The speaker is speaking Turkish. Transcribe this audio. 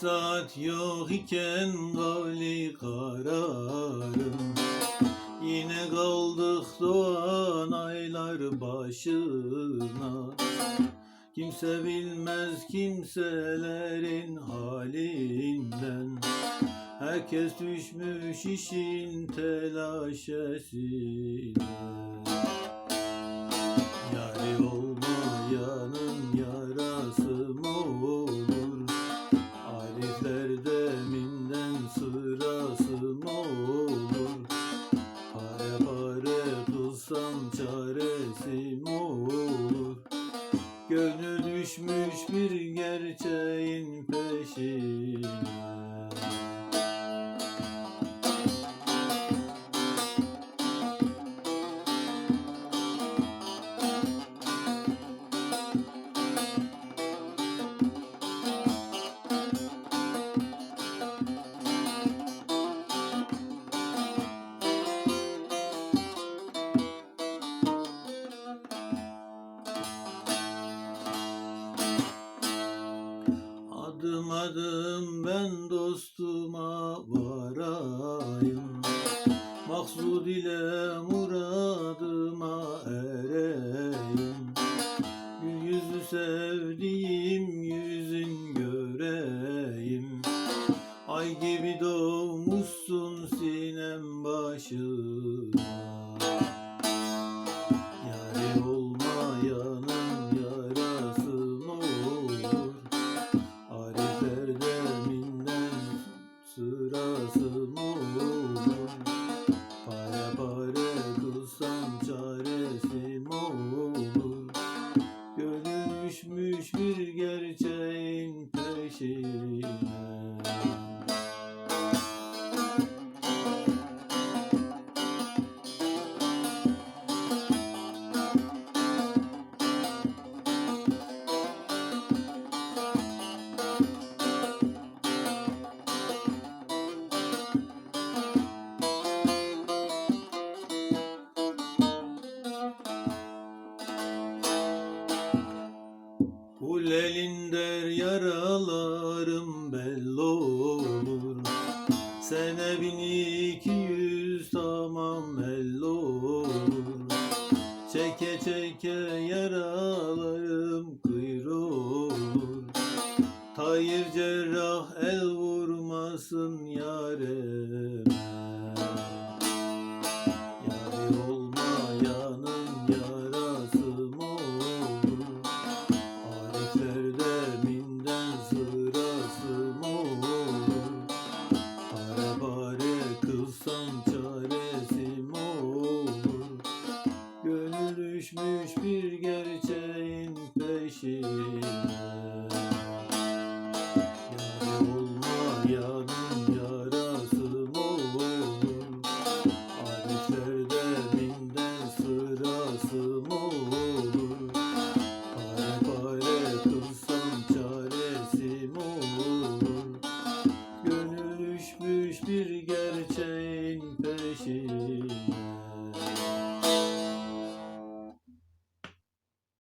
saat yok iken kavli kararım. Yine kaldık doğan aylar başına. Kimse bilmez kimselerin halinden. Herkes düşmüş işin telaşesine. Yari olmayanın mı olur Pare pare kılsam çaresi mi olur? Gönül düşmüş bir gerçeğin peşine Adım adım ben dostuma varayım. Maksud ile muradıma ereyim. Gül yüzü sevdiğim yüzün göreyim. Ay gibi doğmuşsun sinem başıma sırası mı olur? Pare pare Kul elinde yaralarım belli olur. Sene bin iki yüz tamam elli olur. Çeke çeke yaralarım kıyrılır Tayyir cerrah el vurmasın yareme düşmüş bir gerçeğin peşine. Yari olmayanın yarası mı olur Arifler deminden sırası mı olur Pare çaresi mi olur? Bir gerçeğin